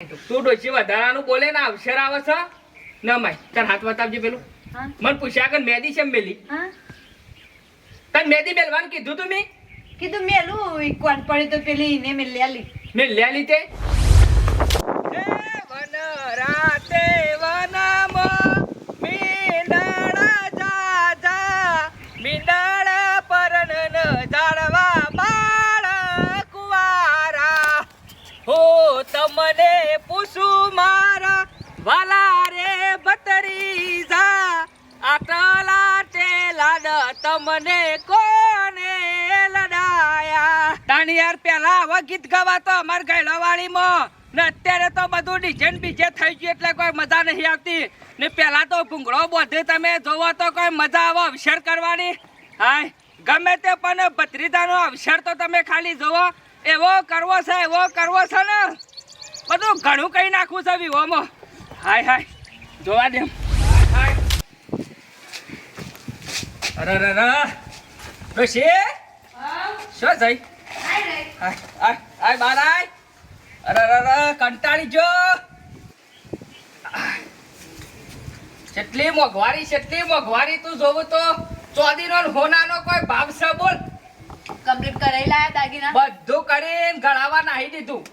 તું ડોશી વધારાનું બોલે ને અવસર આવે છે? ન માય તાર હાથ બતાવજે પેલું. હા. મને પૂછ્યા કે મેદી છે મેલી? હા. તને મેદી મેલવાનું કીધું તું મેં? કીધું મેલું ઈ કોણ પડે તો પેલી ઈને મેં લેલી. મેં લેલી તે? વન રાતે વનમાં તમને પૂછું મારા વાલા રે ભતરીજા આટલા ટેલાડ તમને કોને લડાયા? તાણી યાર પેલા આવા ગીત ગવાતો અમાર ગયડાવાળીમાં ને અત્યારે તો બધું ડિઝાઇન બીજે થઈ ગયું એટલે કોઈ મજા નહીં આવતી. ને પેલા તો ભૂંગળો બોધે તમે જોવો તો કોઈ મજા આવે અવસર કરવાની. હાય, ગમે તે પણ ભત્રીજાનો અવસર તો તમે ખાલી જોવો. એવો કરવો છે, એવો કરવો છે ને. બધું ઘણું કઈ નાખવું છે વિવોમાં હાય હાય. જોવા દે. અરે અરે અરે. ડોશી શું થઈ? આય આય આય બાર આય અરે અરે અરે કંટાળી જો કેટલી મોંઘવારી કેટલી મોંઘવારી તું જોવું તો ચોદીનો હોનાનો કોઈ ભાવ છે બોલ. કમ્પ્લીટ કરાઈ લાયા દાગીના? બધું કરીને ગળાવા નાહી દીધું.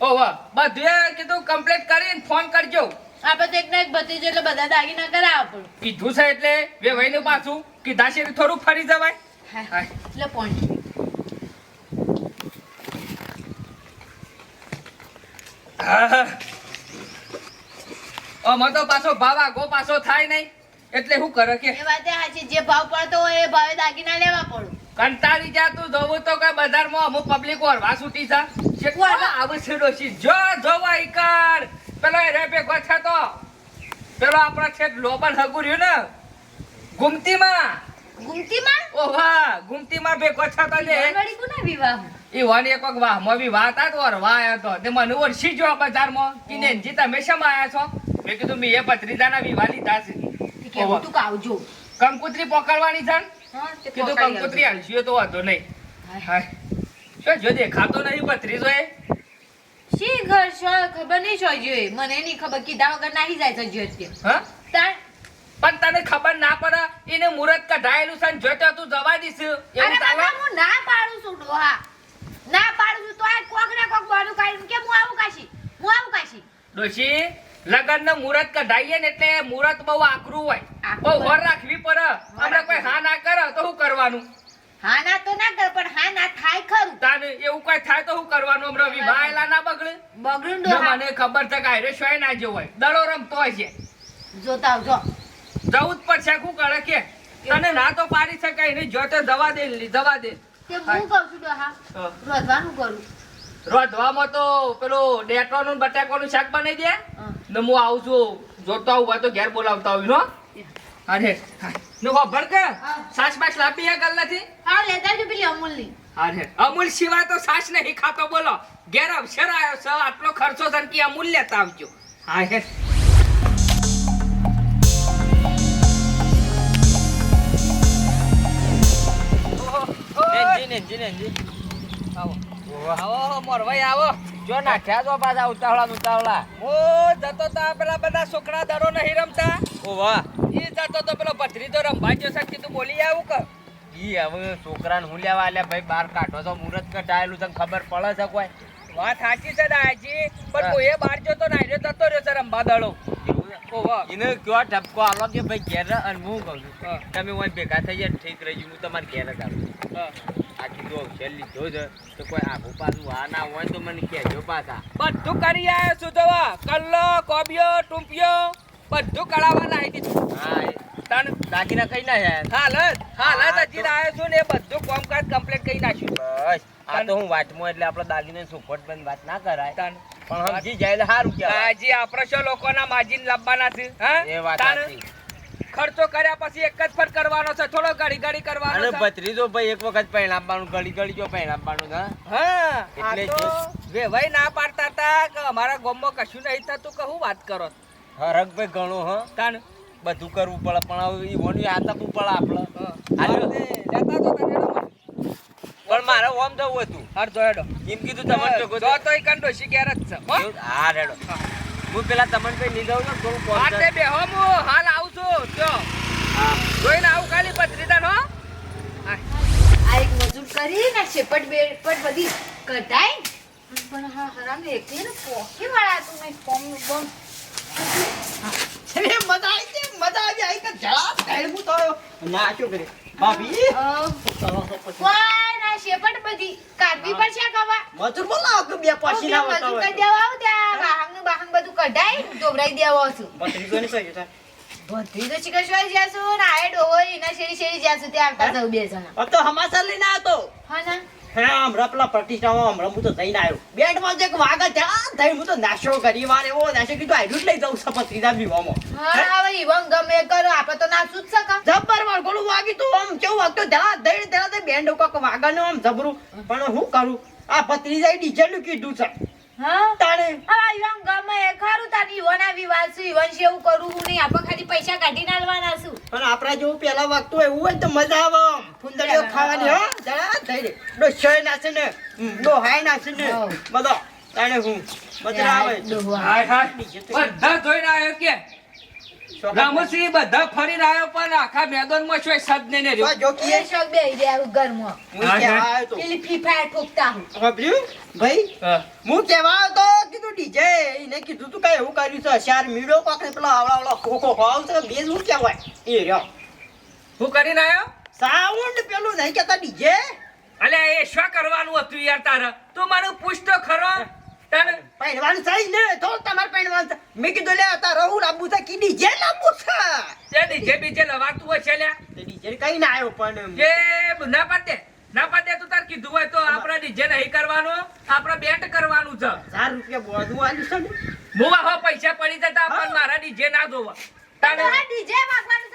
ઓહો બધું કીધું કમ્પ્લીટ કરીને ફોન કરજો. આપણે તો એક ના એક ભત્રીજો એટલે બધા દાગીના કરાવવા પડે કીધું છે એટલે વેવાઈનું પાછું. કીધા છે થોડું ફરી જવાય. એટલે આહ. આમાં તો પાછો ભાવ આગો પાછો થાય નહીં. એટલે શું કરે કે? એ વાતે સાચી. જે ભાવ પડતો હોય એ ભાવે દાગીના લેવા પડું. કંટાળી જા તું. જોવું તો કે બજારમાં અમુક પબ્લિક વરવા છૂટી છે કેટલા આવે છે. ડોશી જો જોવા ઈકર પેલો એ રે ભેગો તો. પેલો આપણો છે લોબન હગુ ને. ગુમતીમાં. ગુમતીમાં? ઓહા ગુમતીમાં ભેગો છે તો લે. વળી કોના વિવાહ? ઈ વન એક વખત વાહ મોવી વાત આ તો વરવા આવ્યો તો તે મને ઓળખી જો બજારમાં. કે જીતા તમે આયા છો. મેં કીધું મેં એ ભત્રીજાના વિવાહ લીધા છે કેવું તું આવજો. કંકુત્રી પકડવાની છે કીધું કંકુત્રી કંકુતરી તો વાંધો નહીં. હાય. શું જો દેખાતો નહીં ભત્રીજો એ શી ઘર ખબર નહીં છો જોઈએ મને નહીં ખબર કીધા વગર નાહી જાય છે હા? પણ તને ખબર ના પડે એને મુહૂર્ત કઢાયેલું છે જોતો તું જવા દીશ એવું અરે હું ના પાડું છું ડોહા. ના પાડું છું તો આ કોક ને કોક બોલું કાઢી કે હું આવું કાશી? હું આવું કાશી? ડોશી લગનનું મુરત કઢાઈએ ને એટલે મુહૂર્ત બહુ આકરું હોય. બહુ વર રાખવી પડે. હમણાં કોઈ હા ના કરે તો શું કરવાનું? હા ના તો ના કર પણ હા ના થાય ખરું. તાને એવું કઈ થાય તો શું કરવાનું હમણાં? વિવાહેલા ના બગડે? બગડું મને ખબર છે કે આયરે શોય ના જેવો હોય. દડો રમતો હોય છે. જોતા આવજો. જવું જ પડશે શું કરે કે? તને ના તો પાડી શકાય નહીં. જો તો દવા દે લી, દવા દે. તે હું કહું છું હા. રોધવાનું કરું. રોધવામાં તો પેલું ડેટવાનું બટાકાનું શાક બનાવી દે. ને હું આવું છું. જોતો આવું હોય તો ઘેર બોલાવતા આવું નો અરે નો કે? હા. સાસ બાસ લાપી ગલ નથી હા લેતા જો પેલી અમૂલની. અરે અમૂલ સિવાય તો સાસ નહીં ખાતો બોલો. ઘેર અવસર આવ્યો છે આટલો ખર્ચો છે કે અમૂલ લેતા આવજો હા હે નેનજી, નેનજી. આવો. આવો મોરભાઈ આવો. જો નાખ્યા તો પાછા ઉતાવળા ઉતાવળા ઓ જતો તા પેલા બધા છોકરા દરો નહીં રમતા? ઓ વાહ. ઈ જતો તો પેલો ભત્રીજો રમવા ગયો છે કીધું બોલી આવું કે ઈ હવે છોકરાને હું લેવા આલ્યા? ભાઈ બાર કાઢો તો મુહૂર્ત કટાયેલું છે ખબર પડે છે કોઈ? વાત સાચી છે દાજી પણ હા. એ બાર જતો ના રહ્યો જતો રહ્યો છે? ઓહો. એને કયો ઠપકો આલો કે ભાઈ ઘેર અને હું કહું છું તમે ઓય ભેગા થઈ જાય ઠીક રહી હું તમારે ઘેર જ આવું. આ કીધું અવસર લીધો છે તો કોઈ આખું પાછું આ ના હોય તો મને કહેજો પાછા. બધું કરી આવ્યો છું તો કલ્લો કોબિયો ટૂંપિયો બધું કળાવવા નાખી દીધું. હા એ દાગીના કઈ ના યાર હાલ હાલ હજી આવ્યો છું ને એ બધું કામકાજ કમ્પ્લીટ કરી નાખ્યું બસ આ તો હું વાતમાં એટલે આપણે દાગીને સુફટ બંધ વાત ના કરાય. તન પણ સમજી જાય એટલે સારું કહેવાય. હજી આપણે શું લોકોના માજીને લાવવાના છે હા? એ વાત ખર્ચો કર્યા પછી એક જ ફર કરવાનો છે થોડો ઘડી ઘડી કરવાનો છે. ભત્રીજો ભાઈ એક વખત પૈણ આપવાનું ગળી જો પૈણ આપવાનું હા? હા એટલે ના પાડતા હતા કે અમારા ગામમાં કશું નહીં થતું કે હું વાત કરો હરક ભાઈ ઘણું હ? તાન બધું કરવું પડે પણ હવે એ વણ્યું આપવું પડે આપણે હા. હા, તે. પણ મારે ઓમ જવું હતું. હાર જો હેડો. એમ કીધું તમને જો તો એ કંડો શીખ્યાર જ છે હો? હા રેડો હું. પેલા તમને કઈ નહીં જાઉં ને થોડું કોમ છે. હો બેહો હું હાલ આવું છું. ત્યો જોઈને આવું ખાલી પત્રીદાન હો. આ એક મજૂર કરી ને શેપટ બેપટ બધી કઢાઈ. પણ હા હરામ એકલી ને પોકી વાળા તું મેં કોમ બોમ. અરે મજા આવી છે મજા આવી આવી કે જરા ઢળવું તો ના શું કરે ભાભી? કોઈ ના શેપટ બધી. કાઢવી પડશે કવા મજૂર બોલાવો કે બે પછી ના મજૂર કરી દેવા આવું ત્યાં. વાહનનું બધું કઢાઈ ધોવરાઈ દેવા છું. ની સહી બધી તો શોય જ્યાસુ ને ડોહો એના શેરી શેરી જ્યાસુ ત્યાં આવતા સૌ બે જણા. તો હમાસર લઈને આવતો હા ના. હા હમણાં પેલા પ્રતિષ્ઠામાં હમણાં હું તો જઈને આવ્યો. બેટમાં જે છે આ થઈ હું તો નાશો કરી વાર એવો નાશો કીધું આયરું જ લઈ જાઉં બીવામાં હા હવે ઈવન ગમે કરો આપણે તો ના સૂજ શકા જબ્બર વાર ગોળું વાગી તું આમ કેવું વાગતો? ધડા દઈ ધડા બેન્ડ કોક વાગાનો આમ જબરું. પણ હું કરું? આ ભત્રીજાએ ડીજેલું કીધું છે. હા? તાણે. હા ઈવન ગમે ખરું તાની ઈવન આવી છું. એવું કરું હું નહીં. આપણે ખાલી પૈસા કાઢી નાલવાના છું. પણ આપણા જેવું પેલા વાગતું હોય એવું હોય તો મજા આવે ફૂંદડીઓ ખાવાની હો? જરા દઈ દે ડોસ્યોય નાખે ને. ડોહાય નાખે ને. બધો. તાણે હું. મજા આવે. ડોહો. હાય હાય. બધા જોઈને આવ્યો કે રામસિંહ બધા ફરી રહ્યો પણ આખા મેદાનમાં શું સદ ને ને રહ્યો? જો કે એ બે રહ્યો ઘરમાં હું કહેવા આવ્યો તો? પેલી ફી ફાયર ઠોકતા હું? ભાઈ હું. કેવા આવ્યો તો? કીધું ડીજે એને કીધું તું કઈ એવું કર્યું છે ચાર મીડો પાક ને પેલા આવડા આવડા ખોખો ખાવ છે બે શું કહેવાય? એ રહ્યો. હું કરીને રહ્યો સાઉન્ડ પેલું નહીં કેતા ડીજે અલે એ શું કરવાનું હતું યાર તારે? તું મને પૂછતો ખરો? તને પહેરવાનું સહી ને તો તમારે પહેરવાનું છે. મેં કીધું લે તાર રહું લાંબુ છે કે ડીજે લાંબુ છે. તે ડીજે બીજે લવાતું હોય છે લ્યા ડીજે કઈ ના આવ્યો પણ જે ના પાડે. ના પાડે તું તાર કીધું હોય તો આપણે ડીજે નહીં કરવાનું આપણે બેટ કરવાનું છે. હજાર રૂપિયા બોધું આલ્યું છે ને? હું પૈસા પડી જતા પણ મારા ડીજે ના જોવા. તારે વાગવાનું છે વાગવાનું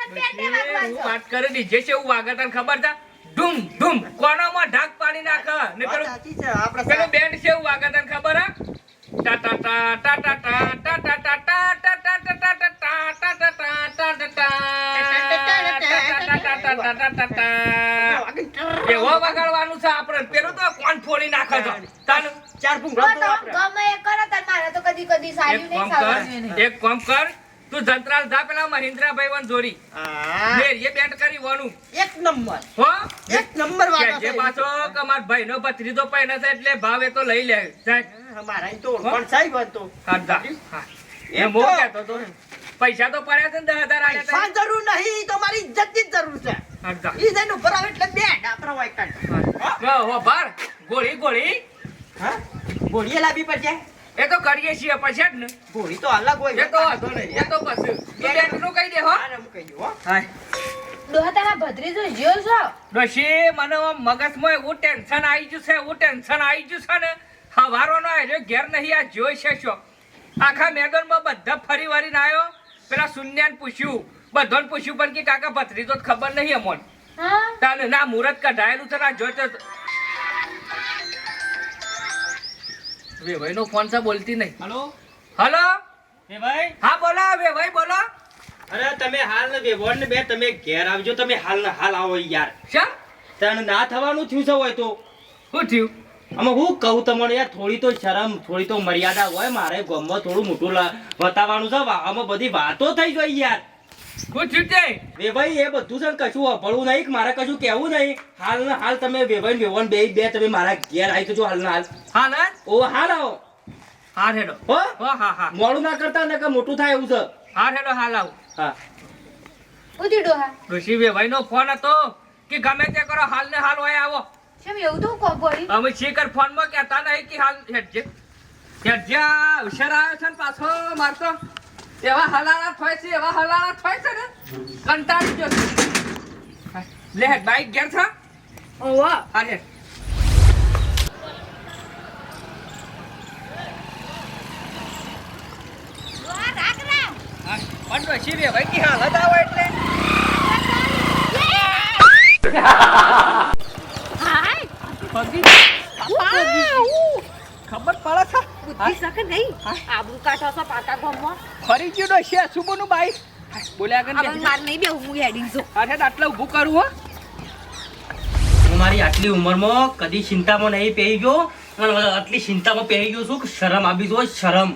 છે. વાત કરે ડીજે છે એવું વાગે તને ખબર છે? ધૂમ ધૂમ કોનામાં ઢાક પાડી નાખ ને પેલું સાચી છે આપણે પેલું બેન્ડ છે એવું વાગે તને ખબર હા એવો વગાડવાનું છે આપણે પેલું તો કોણ ફોડી નાખે છે તાનું ચાર ભૂંગળા તો તો આપણે. ગમે એ કરો તાર મારે તો કદી કદી એક નહીં એક કામ કર તું જંત્રાલ જા પેલા મહિન્દ્રાભાઈ વન જોરી હા, ને એ બેન્ટ કરી વાનું એક નંબર. હો? એક નંબર વાળા જે. પાછો કે માર ભાઈનો ભત્રીજો પહેરે છે એટલે ભાવ તો લઈ લે. સાહેબ. અમારા તો પણ સાહેબ હતો. હા એ મો કહેતો તો. પૈસા તો પડ્યા છે ને દસ હજાર આલ્યા પૈસા જરૂર નહીં તો મારી ઇજ્જતની જ જરૂર છે. ઈ જઈને ઉપર આવે એટલે બે ડાપરા હોય કાઢ. હા. હો? બાર ગોળી ગોળી. હા? ગોળીએ લાવી પડશે એ તો કરીએ છીએ પછી જ ને. ગોળી તો અલગ હોય એ તો એ તો પછી. તું નું કહી દે હો. આને હું કહી દઉં, હો. હાય. ડોહા તારા ભત્રીજો જ્યો છો? ડોશી મને મગજમાં એવું ટેન્શન આવી ગયું છે એવું ટેન્શન આવી ગયું છે ને. હવારોનો આર્યો ઘેર નહીં આ જોઈ શકશો આખા મેદાનમાં બધા ફરી વળીને આવ્યો પેલા શૂન્યાને પૂછ્યું. બધાને પૂછ્યું પણ કે કાકા ભત્રીજો તો ખબર નહીં અમોન. હા. તાને ના મુહૂર્ત કઢાયેલું છે ના જોતો વેભાઈ નો ફોન છે બોલતી નહીં. હલો? હલો? એ ભાઈ હા બોલો વેભાઈ બોલો. અરે તમે હાલ ને વેવોડ ને બે તમે ઘેર આવજો તમે હાલ ને હાલ આવો યાર. શા? તને ના થવાનું થયું છે હોય તો. શું થયું? આમાં હું કહું તમને યાર થોડી તો શરમ થોડી તો મર્યાદા હોય મારે ગમમાં થોડું મોટું બતાવવાનું છે આમાં બધી વાતો થઈ ગઈ યાર. શું થયું તે. વેભાઈ એ બધું છે ને કશું અભળવું નહીં મારે કશું કહેવું નહીં. હાલ ને હાલ તમે વેભાઈ ને બે બે તમે મારા ઘેર આવી જજો હાલ ને હાલ. હા? ઓ હાલ આવો. હા હેડો. હો? હો હા હા. મોડું ના કરતા ને કે મોટું થાય એવું છે? હા હેડો હાલ આવું. હા. ઉધી ડોહા ઋષિ વેભાઈ નો ફોન હતો કે ગમે તે કરો હાલ ને હાલ હોય આવો. શેમ એવું તો કોણ પડી અમે શીકર ફોનમાં કહેતા નહીં કે હાલ હેડજે. હેડજે આ આવ્યો છે ને પાછો મારતો. એવા હલાળા થાય છે એવા હલાળા થાય છે ને કંટાળી ગયો છે. લે બાઈક ઘેર થા. ઓવા. અરે પંડો શિવે ભાઈ કી હાલ હતાવો એટલે. ખબર પડે છે? બુદ્ધિ શકે નહીં. આબરૂ કાઢો છો પાકા ગામમાં. ફરી ગયું ડોશી આ શુભનું બોલ્યા કે માર નહીં બેહું હું હેડિંગ છું અરે આટલે ઊભું કરું હો. તમારી આટલી ઉંમરમાં કદી ચિંતામાં નહીં પહેરી ગયો અને આટલી ચિંતામાં પહેરી ગયો છું કે શરમ આવી જોઈએ શરમ.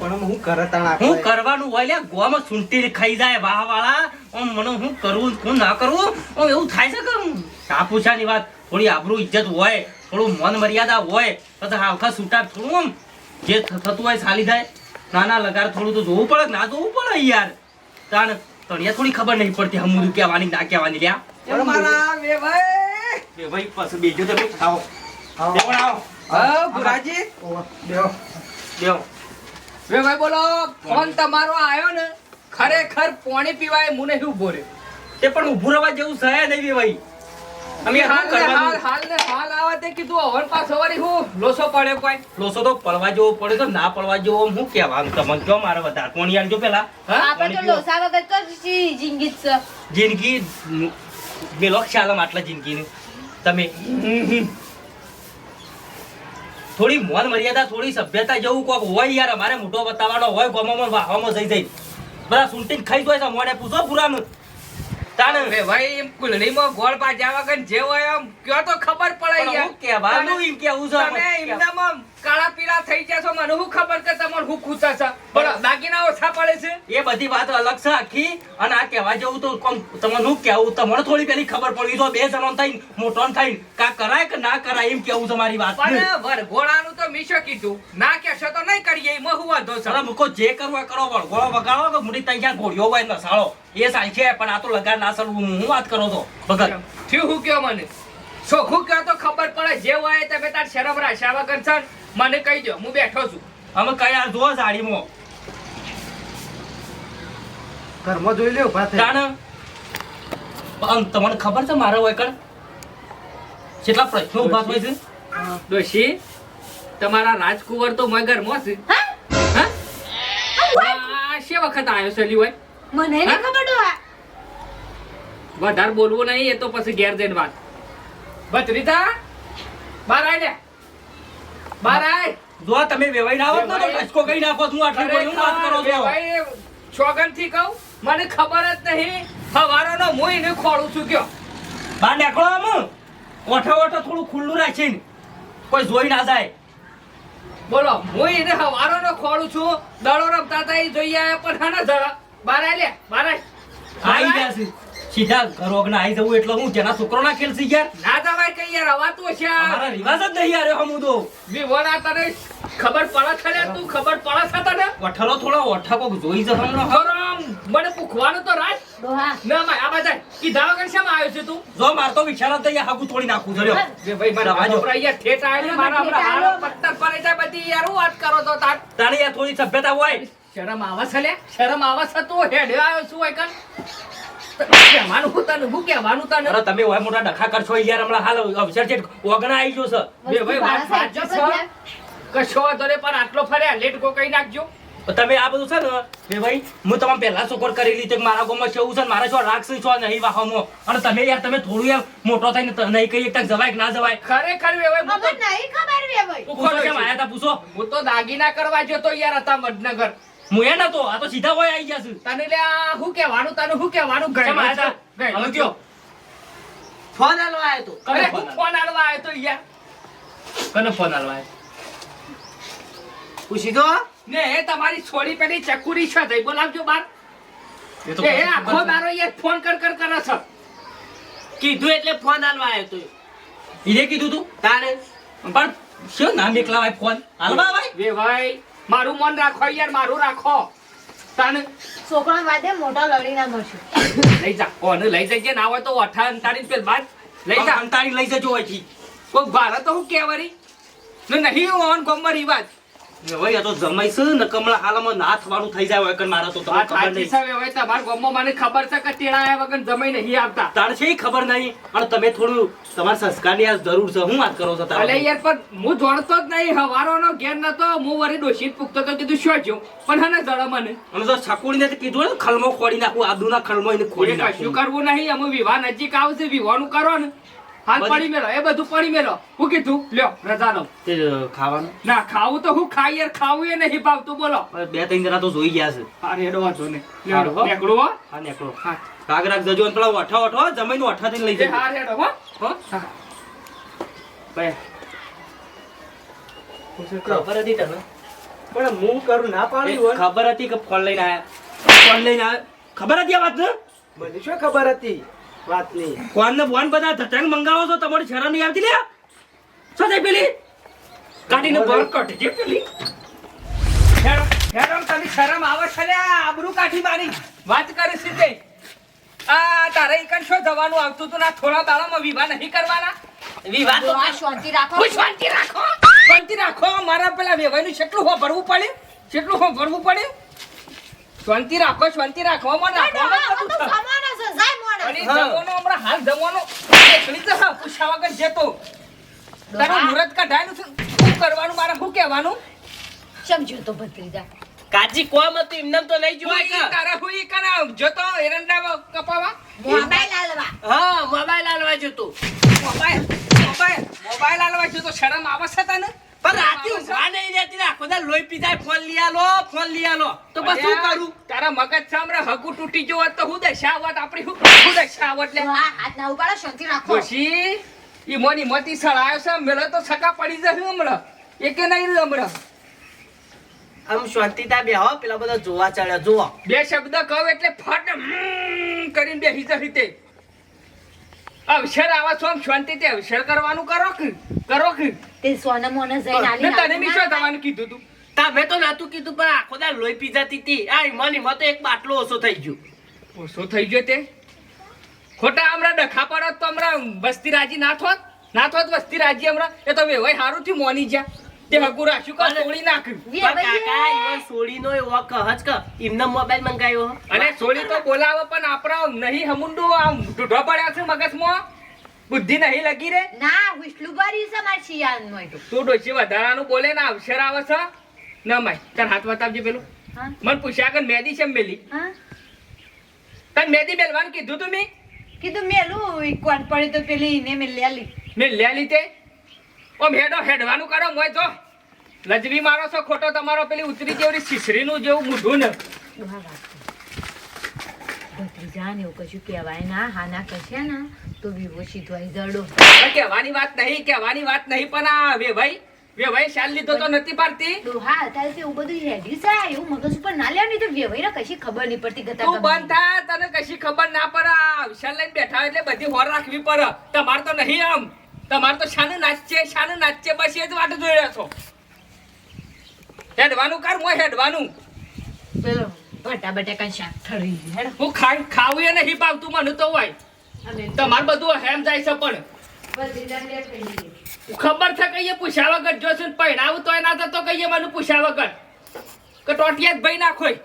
પણ હું કરતા હું કરવાનું હોય ગોમાં સુંટી ખાઈ જાય વાહ વાળા ઓમ મને હું કરું હું ના કરું ઓમ એવું થાય છે કે હું સાપુછાની વાત થોડી આબરૂ ઇજ્જત હોય થોડું મન મર્યાદા હોય પછી હાવખા છૂટા થોડું જે થતું હોય સાલી થાય. ના નાના લગાર થોડું તો જોવું પડે ના જોવું પડે યાર. તાણ તણિયા થોડી ખબર નહીં પડતી હમું કહેવાની ના કહેવાની લ્યા. મારા ભાઈ. બે ભાઈ પાછું બેજો તમે. આવો. આવો. હા ગુરાજી. બે ભાઈ બોલો. ફોન તમારો આવ્યો ને ખરેખર પાણી પીવાય મુને શું બોલે. તે પણ ઊભું રહેવા જેવું સહે નહીં બે ભાઈ. અમે હાલ હાલ હાલ ને હાલ આવા તે કીધું હવન પાછો વળી હું લોસો પડે કોઈ. લોસો તો પડવા જેવો પડે તો ના પડવા જેવો હું કહેવાનું તમને? કયો મારે વધારે કોણ યાર જો પેલા. આપણે તો લોસા વગર તો જિંદગી છે. જિંદગી બેલો ખ્યાલ આટલા જિંદગીની. તમે થોડી મોન મર્યાદા થોડી સભ્યતા જેવું કોક હોય યાર અમારે મોટો બતાવવાનો હોય ગોમાં વાહવામાં જઈ જઈ. બધા સુંટીને ખાઈ જાય મોને પૂછો પુરાનું. તાણ વેવાઈ એમ કુલડીમાં ગોળ પાજા વગર જે હોય એમ કયો તો ખબર પડે યાર હું કહેવાનું એમ કેવું છે? તમે એમનામાં કાળા પીળા થઈ ગયા છો મને શું ખબર કે તમારે હું ખૂચા છે? બોલો દાગીના ઓછા પડે છે? એ બધી વાત અલગ છે આખી અને આ કહેવા જેવું તો કોમ તમને શું કહેવું? તમને થોડી પેલી ખબર પડવી તો બે જણો થઈને મોટો થઈને. કા કરાય કે ના કરાય એમ કેવું છે મારી વાત. પણ વરઘોડાનું તો મીશો કીધું. ના કહેશો તો નહીં કરીએ એમાં હું વાંધો છે? મૂકો જે કરવું કરો વરઘોડો વગાડો કે મુડી તૈયાર ક્યાં ઘોડિયો હોય નસાળો એ સાલ છે પણ આ તો લગાડ ના સર હું વાત કરો તો ભગત થયું હું કયો મને? ચોખ્ખું કયો તો ખબર પડે જે હોય તમે તાર શરમ રાખ્યા વગર ને મને કહી દો હું બેઠો છું. અમે કયા? જો સાડીમાં. ઘરમાં જોઈ લ્યો પણ તમને ખબર છે મારા હોય કેટલા પ્રશ્નો ઊભા થાય છે? ડોશી તમારા રાજકુંવર તો મય ઘરમાં છે. હા? આ શે વખત આવ્યો છે લી હોય મને નહીં ખબર ડોહા. વધારે બોલવું નહીં એ તો પછી ઘેર જઈને વાત. ભત્રીજા બાર આય લે. બાર આય જો તમે વેવાઈ ના આવત ને તો ટચકો કરી નાખો હું આટલી વાત કરો છો? છોગનથી કહું મને ખબર જ નહીં. હવારોનો હું એને ખોળું છું કયો. બહાર નીકળો આમ. ઓઠો ઓઠો થોડું ખુલ્લું રાખીને. કોઈ જોઈ ના જાય. બોલો હું એને હવારોનો ખોળું છું. દડો રમતા હતા એ જોઈ આવ્યા પણ હા જરા. બાર આય લે બાર આય. આવી ગયા છે. સીધા ઘર ઓગના આવી જવું એટલે હું જેના છોકરો ના ખેલ યાર. ના જવાય કઈ યાર હવાતું છે. મારા રિવાજ જ નહીં યાર હમું તો. વિવોના તને ખબર પડે છે ને તું ખબર પડે છે તને? ઓઠલો થોડો ઓઠા કોક જોઈ જશે. હમણાં. ગરમ. મને પૂછવાનું તો રાજ. ડોહા. ના માં આ બધા કીધા વગર શેમ આવ્યો છે તું? જો માર તો વિચાર તો નહીં હાગુ તોડી નાખું લ્યો. ભાઈ મારા દવા પર અહીંયા ઠેઠ આવીને મારા આપણા હારો પત્તર પડે છે બધી યાર હું વાત કરો તો તાર. તારે યાર થોડી સભ્યતા હોય. શરમ આવે છે લે શરમ આવે છે તું? હેડ્યો આવ્યો છું હોય કન કહેવાનું હું તને હું અરે તમે હોય મોટા ડખા કરશો યાર હમણાં હાલ અવસર છે ઓગણા આવી ગયો છે. બે ભાઈ વાત સાચી છે. કશો વાંધો પણ આટલો ફર્યા લેટ કો કઈ નાખજો. તમે આ બધું છે ને બે ભાઈ હું તમારે પહેલા ચોકર કરી લીધી કે મારા ગામમાં કેવું છે મારા શું રાખશે છો નહીં વાહમો અને તમે યાર તમે થોડું યાર મોટો થઈને નહીં કહીએ કે જવાય કે ના જવાય. ખરેખર બે ભાઈ હું નહીં ખબર વે ભાઈ. પૂછો કેમ આયા તા પૂછો. હું તો દાગીના કરવા જતો યાર હતા વડનગર હું એ નતો આ તો સીધા હોય આવી જશે તને લે શું કહેવાનું તને શું કહેવાનું? ગયડો હવે કયો? ફોન આલવા આવ્યો તો. અરે હું ફોન આલવા આવ્યો તો યાર. કને ફોન આલવાય પૂછી દો. ને એ તમારી છોડી પેલી ચકુરી છે થઈ બોલાવજો બાર. એ તો એ આખો મારો યાર ફોન કર કર કરે છે કીધું એટલે ફોન આલવા આવ્યો તો ઈને કીધું તું? તારે? પણ શું નામ એકલા ભાઈ ફોન? હાલવા ભાઈ? વે ભાઈ મારું મન રાખો યાર મારું રાખો. તને છોકરા વાદે મોટા લડી ના મળશે. લઈ જા કોને લઈ જજે ના હોય તો અઠા અંતારી પેલ બાદ. લઈ જા. અંતારી લઈ જજો અહીંથી. કોઈ ભારત તો હું કેવરી ને નહીં ઓન ગોમમાં રિવાજ. આ તો જમાઈશ ને કમળા હાલમાં નાથ વાળું થઈ જાય હોય મારા તો તમને ખબર નહીં. તમારા ગોમમાં મને ખબર છે કે તેડા આવ્યા વગર જમાઈ નહીં આવતા. તાણ છે ખબર નહીં અને તમે થોડું તમારા સંસ્કારની આ જરૂર છે હું વાત કરો છો અલે તારે યાર પણ હું જોડતો જ નહીં હવારોનો ઘેર નતો હું વરી ડોશી પૂકતો તો કીધું શું જો પણ હને જડો મને. અને તો છકુડીને તો કીધું ને ખલમો ખોડી નાખું આદુના ખલમો એને ખોડી નાખું. શું કરવું નહીં અમે વિવાહ નજીક આવશે વિવાહનું કરો ને. હાલ પડી મેલો એ બધું પડી મેલો હું કીધું લ્યો રજા લો તે ખાવાનું. ના ખાવું તો હું ખાઈ યાર ખાવું એ નહીં ભાવતું બોલો. બે ત્રણ જણા તો જોઈ ગયા છે. અરે એડો વાંધો નહીં. હારું, હો. હો. હા નેકડો હા. કાગ રાખ જજો અને પેલા ઓઠા ઓઠો જમીન ઓઠા થઈને લઈ જજો. હા રેડો હો. હો. ભાઈ. ખબર હતી તને? પણ હું કરું ના પાડી હોય. ખબર હતી કે ફોન લઈને આવ્યા ફોન લઈને આવ્યા ખબર હતી આ વાત ને? મને શું ખબર હતી? વાતની ફોન ને ફોન બધા ધતંગ મંગાવો છો તમારી શરમ નહીં આવતી લે શું પેલી? કાઢીને બર કટ જે પેલી. હેડો તને શરમ આવે છે લે આબરૂ કાઠી મારી. વાત કરે છે તે આ તારે ઈકન શું જવાનું? આવતું તું ના થોડા દાડામાં વિવાહ નહીં કરવાના? વિવાહ તો શાંતિ રાખો. શાંતિ રાખો? શાંતિ રાખો. મારા પેલા વેવાઈનું કેટલું હો ભરવું પડે? કેટલું હો ભરવું પડે? શાંતિ રાખો શાંતિ રાખો. મને ડોહા, અને જમવાનો હમણાં હાલ જમવાનો એકલી તો હા પૂછ્યા વગર જતો. તારું મુહૂર્ત કઢાયેલું છે શું કરવાનું? મારે શું કહેવાનું? સમજ્યો તો ભત્રીજા. કાચી કોમ હતું એમને તો નહીં જોવાય ઈ તારે હું ઈ કને જતો એરંડા કપાવા? મોબાઈલ આલવા. હા મોબાઈલ આલવા જોતો. મોબાઈલ મોબાઈલ મોબાઈલ આલવા જોતો. શરમ આવે છે તને? પણ રાતે ઊંઘવા નહીં રહેતી આખો દાડો લોહી પીધાય ફોન લઈ આલો ફોન લઈ આલો. તો બસ શું કરું? તારા મગજ સામે હગું તૂટી ગયો તો હું દશા આવત આપણી હું હું દશા આવત લે. હાથ ના ઉપાડો, શાંતિ રાખો. ડોશી ઈ મોની મોતી સળાયો છે મેલો તો સકા પડી જશે હમણાં. એકે નહીં હમણાં. આમ શાંતિતા બે હો પેલા બધા જોવા ચડ્યા જોવા બે શબ્દ કહું એટલે ફટ કરીને બેસી જશે તે. અવસર આવા છો શાંતિ તે અવસર કરવાનું કરો કે કરો કે. તે સોના મોને જઈને આલી ને તને બી શું થવાનું કીધું તું? તમે તો નાતું કીધું પણ આખો દા લોહી પી જતી હતી. આ ઈમાન ઈમાં તો એક બાટલો ઓછો થઈ ગયો. ઓછો થઈ ગયો તે? ખોટા હમણાં ડખા પડત તો હમણાં વસ્તી રાજી ના થોત? ના થોત વસ્તી રાજી હમણાં? એ તો વેવાય હારું થયું મોની જા તે હગું રાખ્યું કાં તોડી નાખ્યું? પણ કાકા ઈવન સોડીનો એવો કહજ કે એમને મોબાઈલ મંગાવ્યો અને સોળી તો બોલાવે પણ આપણા નહીં હમુંડું આમ ઢૂઢો પડ્યા છે મગજમાં. બુદ્ધિ નહીં લગી રે. ના હુસલું ભર્યું છે મારા શિયાળનું હોય તું ડોશી વધારાનું બોલે ને અવસર આવે છે. ના માય તાર હાથ બતાવજે પેલું. હા? મને પૂછ્યા કે મેદી છે મેલી? હા? તને મેદી મેલવાનું કીધું તું મેં? કીધું મેલું એક કોણ પડે તો પેલી ને મેં લે લી મેં ઓમ હેડો હેડવાનું કરો મોય જો. લજવી મારો છો ખોટો તમારો પેલી ઉતરી જેવડી શીશરીનું જેવું મૂઢું ને. વાત કર. ભત્રીજા ને એવું કશું કહેવાય ના હા ના કહેશે ને તો વિવો સીધો આઈ જડો. કહેવાની વાત નહીં કહેવાની વાત નહીં પણ આ વેભાઈ વેભાઈ શાલ લીધો તો નથી પાડતી. ડોહા અત્યારે એવું બધું હેડી છે એવું મગજ ઉપર ના લેવા નહીં તો વેવાઈને કશી ખબર નહીં પડતી ગતા તું બંધ થા તને કશી ખબર ના પડે આ વિશાલ લઈને બેઠા એટલે બધી હોર રાખવી પડે. તમાર તો નહીં આમ. તમાર તો શાનું નાચશે શાનું નાચશે બસ એ જ વાટ જોઈ રહ્યા છો. હેડવાનું કર મોય હેડવાનું. પેલો બટા બટા કઈ શાક ઠરી હેડો. હું ખાઈ ખાવું એ નહીં ભાવતું મને તો હોય. તમારે બધું હેમ જાય છે પણ. ખબર છે કહીએ પૂછ્યા વગર જો છે પહેણાવું તોય ના થતો કહીએ મને પૂછ્યા વગર. કે ટોટિયા જ ભાઈ નાખોય.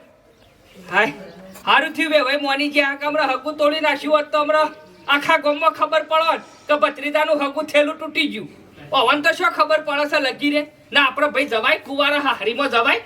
હાય. સારું થયું બે ભાઈ મોની જે આ કમરા હકું તોડી નાખ્યું હોત તો હમણાં આખા ગામમાં ખબર પડો કે ભત્રીજાનું હગું થેલું તૂટી ગયું. પવન તો શું ખબર પડે છે, લગી રે? ના આપણો ભાઈ જવાય, કુવારા હારીમાં જવાય?